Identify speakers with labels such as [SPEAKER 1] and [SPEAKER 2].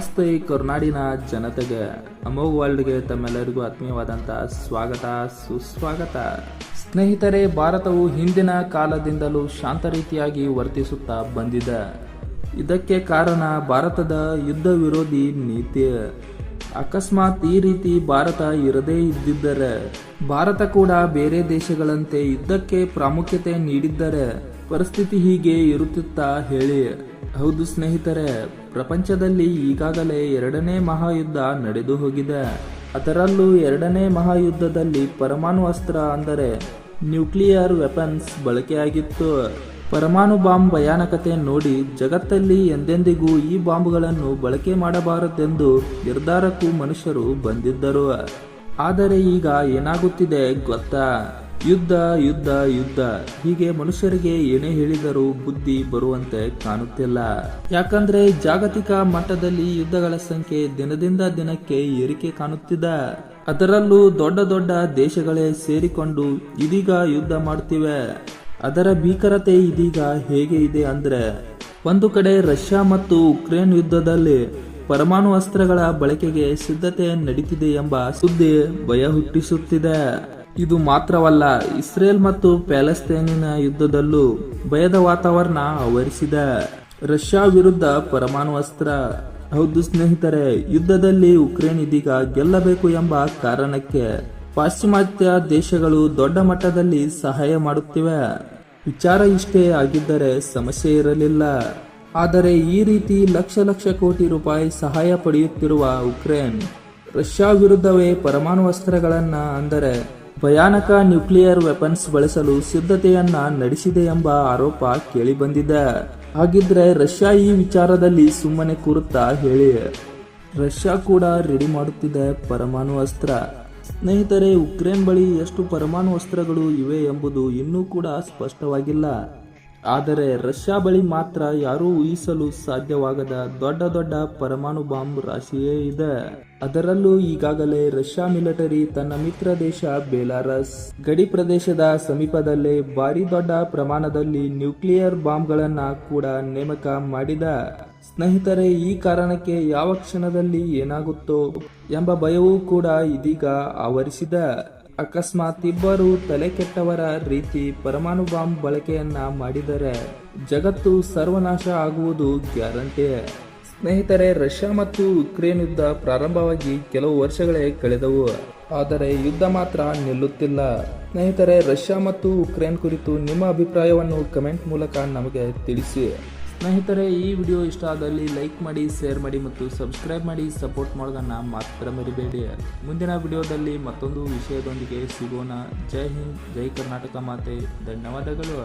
[SPEAKER 1] ನಮಸ್ತೆ ಕರುನಾಡಿನ ಜನತೆಗೆ ಅಮೋಘ್ ವರ್ಲ್ಡ್ಗೆ ತಮ್ಮೆಲ್ಲರಿಗೂ ಆತ್ಮೀಯವಾದಂಥ ಸ್ವಾಗತ, ಸುಸ್ವಾಗತ. ಸ್ನೇಹಿತರೆ, ಭಾರತವು ಹಿಂದಿನ ಕಾಲದಿಂದಲೂ ಶಾಂತ ರೀತಿಯಾಗಿ ವರ್ತಿಸುತ್ತಾ ಬಂದಿದೆ. ಇದಕ್ಕೆ ಕಾರಣ ಭಾರತದ ಯುದ್ಧ ವಿರೋಧಿ ನೀತಿ. ಅಕಸ್ಮಾತ್ ಈ ರೀತಿ ಭಾರತ ಇರದೇ ಇದ್ದಿದ್ದರೆ, ಭಾರತ ಕೂಡ ಬೇರೆ ದೇಶಗಳಂತೆ ಯುದ್ಧಕ್ಕೆ ಪ್ರಾಮುಖ್ಯತೆ ನೀಡಿದ್ದರೆ, ಪರಿಸ್ಥಿತಿ ಹೀಗೆ ಇರುತ್ತಿತ್ತಾ ಹೇಳಿ. ಹೌದು ಸ್ನೇಹಿತರೆ, ಪ್ರಪಂಚದಲ್ಲಿ ಈಗಾಗಲೇ ಎರಡನೇ ಮಹಾಯುದ್ಧ ನಡೆದು ಹೋಗಿದೆ. ಅದರಲ್ಲೂ ಎರಡನೇ ಮಹಾಯುದ್ಧದಲ್ಲಿ ಪರಮಾಣು ಅಸ್ತ್ರ ಅಂದರೆ ನ್ಯೂಕ್ಲಿಯರ್ ವೆಪನ್ಸ್ ಬಳಕೆಯಾಗಿತ್ತು. ಪರಮಾಣು ಬಾಂಬ್ ಭಯಾನಕತೆ ನೋಡಿ ಜಗತ್ತಲ್ಲಿ ಎಂದೆಂದಿಗೂ ಈ ಬಾಂಬ್ಗಳನ್ನು ಬಳಕೆ ಮಾಡಬಾರದೆಂದು ನಿರ್ಧಾರಕ್ಕೂ ಮನುಷ್ಯರು ಬಂದಿದ್ದರು. ಆದರೆ ಈಗ ಏನಾಗುತ್ತಿದೆ ಗೊತ್ತಾ? ಯುದ್ಧ ಯುದ್ಧ ಯುದ್ಧ. ಹೀಗೆ ಮನುಷ್ಯರಿಗೆ ಏನೇ ಹೇಳಿದರೂ ಬುದ್ಧಿ ಬರುವಂತೆ ಕಾಣುತ್ತಿಲ್ಲ. ಯಾಕಂದ್ರೆ ಜಾಗತಿಕ ಮಟ್ಟದಲ್ಲಿ ಯುದ್ಧಗಳ ಸಂಖ್ಯೆ ದಿನದಿಂದ ದಿನಕ್ಕೆ ಏರಿಕೆ ಕಾಣುತ್ತಿದೆ ಅದರಲ್ಲೂ ದೊಡ್ಡ ದೊಡ್ಡ ದೇಶಗಳೇ ಸೇರಿಕೊಂಡು ಇದೀಗ ಯುದ್ಧ ಮಾಡುತ್ತಿವೆ ಅದರ ಭೀಕರತೆ ಇದೀಗ ಹೇಗೆ ಇದೆ ಅಂದ್ರೆ, ಒಂದು ಕಡೆ ರಷ್ಯಾ ಮತ್ತು ಉಕ್ರೇನ್ ಯುದ್ಧದಲ್ಲಿ ಪರಮಾಣು ಅಸ್ತ್ರಗಳ ಬಳಕೆಗೆ ಸಿದ್ಧತೆ ನಡೀತಿದೆ ಎಂಬ ಸುದ್ದಿ ಭಯ ಹುಟ್ಟಿಸುತ್ತಿದೆ. ಇದು ಮಾತ್ರವಲ್ಲ, ಇಸ್ರೇಲ್ ಮತ್ತು ಪ್ಯಾಲೆಸ್ತೇನಿನ ಯುದ್ಧದಲ್ಲೂ ಭಯದ ವಾತಾವರಣ ಆವರಿಸಿದೆ. ರಷ್ಯಾ ವಿರುದ್ಧ ಪರಮಾಣು ಅಸ್ತ್ರ. ಹೌದು ಸ್ನೇಹಿತರೆ, ಯುದ್ಧದಲ್ಲಿ ಉಕ್ರೇನ್ ಇದೀಗ ಗೆಲ್ಲಬೇಕು ಎಂಬ ಕಾರಣಕ್ಕೆ ಪಾಶ್ಚಿಮಾತ್ಯ ದೇಶಗಳು ದೊಡ್ಡ ಮಟ್ಟದಲ್ಲಿ ಸಹಾಯ ಮಾಡುತ್ತಿವೆ. ವಿಚಾರ ಇಷ್ಟೇ ಆಗಿದ್ದರೆ ಸಮಸ್ಯೆ ಇರಲಿಲ್ಲ. ಆದರೆ ಈ ರೀತಿ ಲಕ್ಷ ಲಕ್ಷ ಕೋಟಿ ರೂಪಾಯಿ ಸಹಾಯ ಪಡೆಯುತ್ತಿರುವ ಉಕ್ರೇನ್, ರಷ್ಯಾ ವಿರುದ್ಧವೇ ಪರಮಾಣು ಅಸ್ತ್ರಗಳನ್ನ ಅಂದರೆ ಭಯಾನಕ ನ್ಯೂಕ್ಲಿಯರ್ ವೆಪನ್ಸ್ ಬಳಸಲು ಸಿದ್ಧತೆಯನ್ನ ನಡೆಸಿದೆ ಎಂಬ ಆರೋಪ ಕೇಳಿಬಂದಿದೆ. ಹಾಗಿದ್ರೆ ರಷ್ಯಾ ಈ ವಿಚಾರದಲ್ಲಿ ಸುಮ್ಮನೆ ಕೂರುತ್ತಾ ಹೇಳಿ. ರಷ್ಯಾ ಕೂಡ ರೆಡಿ ಮಾಡುತ್ತಿದೆ ಪರಮಾಣು ಅಸ್ತ್ರ. ಸ್ನೇಹಿತರೆ, ಉಕ್ರೇನ್ ಬಳಿ ಎಷ್ಟು ಪರಮಾಣು ಅಸ್ತ್ರಗಳು ಇವೆ ಎಂಬುದು ಇನ್ನೂ ಕೂಡ ಸ್ಪಷ್ಟವಾಗಿಲ್ಲ. ಆದರೆ ರಷ್ಯಾ ಬಳಿ ಮಾತ್ರ ಯಾರೂ ಊಹಿಸಲು ಸಾಧ್ಯವಾಗದ ದೊಡ್ಡ ದೊಡ್ಡ ಪರಮಾಣು ಬಾಂಬ್ ರಾಶಿಯೇ ಇದೆ. ಅದರಲ್ಲೂ ಈಗಾಗಲೇ ರಷ್ಯಾ ಮಿಲಿಟರಿ ತನ್ನ ಮಿತ್ರ ದೇಶ ಬೇಲಾರಸ್. ಗಡಿ ಪ್ರದೇಶದ ಸಮೀಪದಲ್ಲೇ ಭಾರಿ ದೊಡ್ಡ ಪ್ರಮಾಣದಲ್ಲಿ ನ್ಯೂಕ್ಲಿಯರ್ ಬಾಂಬ್ಗಳನ್ನ ಕೂಡ ನೇಮಕ ಮಾಡಿದ. ಸ್ನೇಹಿತರೆ, ಈ ಕಾರಣಕ್ಕೆ ಯಾವ ಕ್ಷಣದಲ್ಲಿ ಏನಾಗುತ್ತೋ ಎಂಬ ಭಯವೂ ಕೂಡ ಇದೀಗ ಆವರಿಸಿದೆ. ಅಕಸ್ಮಾತ್ ಇಬ್ಬರು ತಲೆ ಕೆಟ್ಟವರ ರೀತಿ ಪರಮಾಣು ಬಾಂಬ್ ಬಳಕೆಯನ್ನ ಮಾಡಿದರೆ ಜಗತ್ತು ಸರ್ವನಾಶ ಆಗುವುದು ಗ್ಯಾರಂಟಿ ಸ್ನೇಹಿತರೆ, ರಷ್ಯಾ ಮತ್ತು ಉಕ್ರೇನ್ ಯುದ್ಧ ಪ್ರಾರಂಭವಾಗಿ ಕೆಲವು ವರ್ಷಗಳೇ ಕಳೆದವು. ಆದರೆ ಯುದ್ಧ ಮಾತ್ರ ನಿಲ್ಲುತ್ತಿಲ್ಲ. ಸ್ನೇಹಿತರೆ, ರಷ್ಯಾ ಮತ್ತು ಉಕ್ರೇನ್ ಕುರಿತು ನಿಮ್ಮ ಅಭಿಪ್ರಾಯವನ್ನು ಕಮೆಂಟ್ ಮೂಲಕ ನಮಗೆ ತಿಳಿಸಿ. ಸ್ನೇಹಿತರೆ, ಈ ವಿಡಿಯೋ ಇಷ್ಟ ಆದಲ್ಲಿ ಲೈಕ್ ಮಾಡಿ, ಶೇರ್ ಮಾಡಿ ಮತ್ತು ಸಬ್ಸ್ಕ್ರೈಬ್ ಮಾಡಿ ಸಪೋರ್ಟ್ ಮಾಡೋದನ್ನು ಮಾತ್ರ ಮರಿಬೇಡಿ. ಮುಂದಿನ ವಿಡಿಯೋದಲ್ಲಿ ಮತ್ತೊಂದು ವಿಷಯದೊಂದಿಗೆ ಸಿಗೋಣ. ಜೈ ಹಿಂದ್, ಜೈ ಕರ್ನಾಟಕ ಮಾತೆ. ಧನ್ಯವಾದಗಳು.